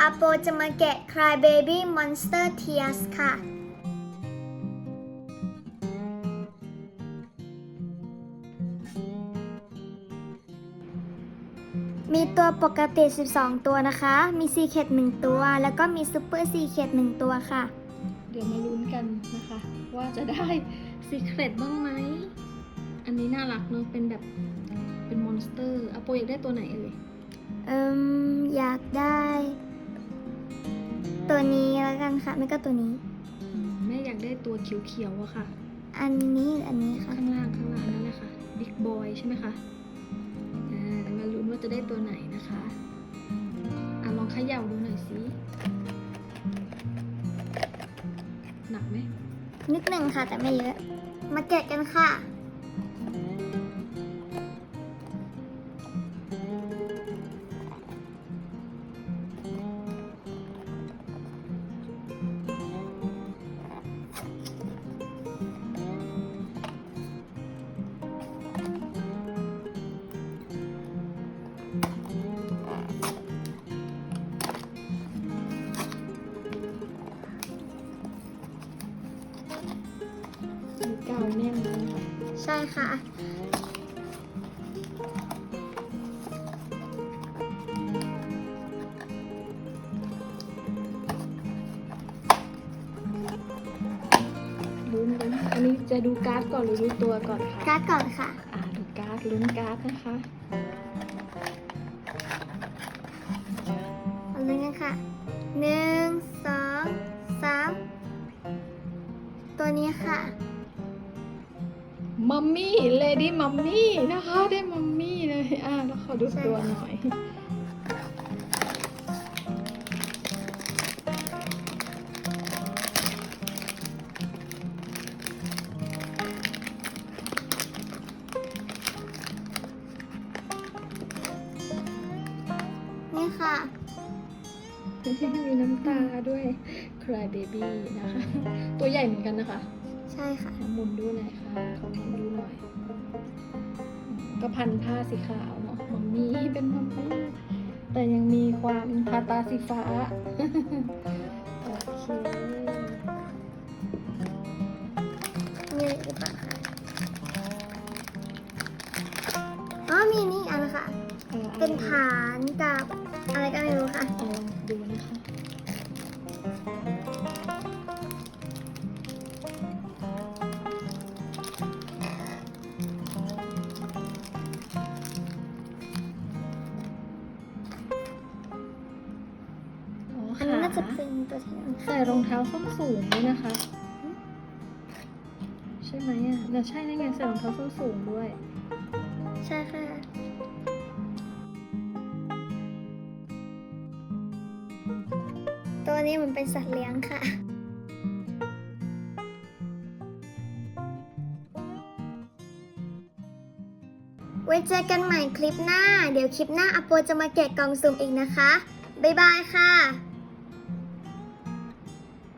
อาโปจะมาแกะ Cry Baby Monster Tears ค่ะ มีตัวปกติ 12 ตัวนะคะ มี Secret 1ตัว แล้วก็มี Super Secret 1ตัวค่ะ เดี๋ยวมาลุ้นกันนะคะ ว่าจะได้ซีเครตบ้างไหม อันนี้น่ารักเนอะเป็นแบบ เป็นมอนสเตอร์อาโปอยากได้ตัวไหนเอ่ยเอิมอยากได้ ตัวนี้แล้วกันค่ะ ไม่ก็ตัวนี้ อืมแม่อยากได้ตัวเขียวๆอะค่ะ อันนี้หรืออันนี้ค่ะ ข้างล่างข้างล่างนั่นแหละค่ะบิ๊กบอยใช่ไหมคะ อ่าเดี๋ยวมาลุ้นว่าจะได้ตัวไหนนะคะ อะลองเขย่าดูหน่อยสิ หนักไหมนิดหนึ่งค่ะแต่ไม่เยอะ มาแกะกันค่ะ มีกาวแน่นเลยค่ะใช่ค่ะ ลุ้นลุ้นอันนี้จะดูการ์ดก่อนหรือดูตัวก่อนคะการ์ดก่อนค่ะ อ่าดูการ์ดลุ้นการ์ดนะคะ มัมมี่เลดี้มัมมี่นะคะ ได้มัมมี่เลยอ่าแล้วขอดูตัวหน่อย นี่ค่ะมีน้ำตาด้วย Cry Baby นะคะ ตัวใหญ่เหมือนกันนะคะ ใช่ค่ะหมุนดูหน่อยค่ะขอหมุนดูหน่อยก็พันผ้าสีขาวเนาะมัมมี่เป็นมัมมี่แต่ยังมีความทาตาสีฟ้า โอเคมีอะไรอีกบ้างคะอ๋อมีนี่อีกอันนะคะอ่าเป็นฐานกับอะไรก็ไม่รู้ค่ะเอาลองดูนะคะอ๋ออัค่ะนนี้น่าจะเป็นตัวที่ใส่รองเท้าส้นสูงด้วยนะคะ ใช่ไหมอะน่าใช่นั่นไงใส่รองเท้าส้นสูงด้วย ใช่ค่ะตัวนี้มันเป็นสัตว์เลี้ยงค่ะ ไว้เจอกันใหม่คลิปหน้า เดี๋ยวคลิปหน้าอโปจะมาแกะกล่องสุ่มอีกนะคะ บ๊ายบายค่ะ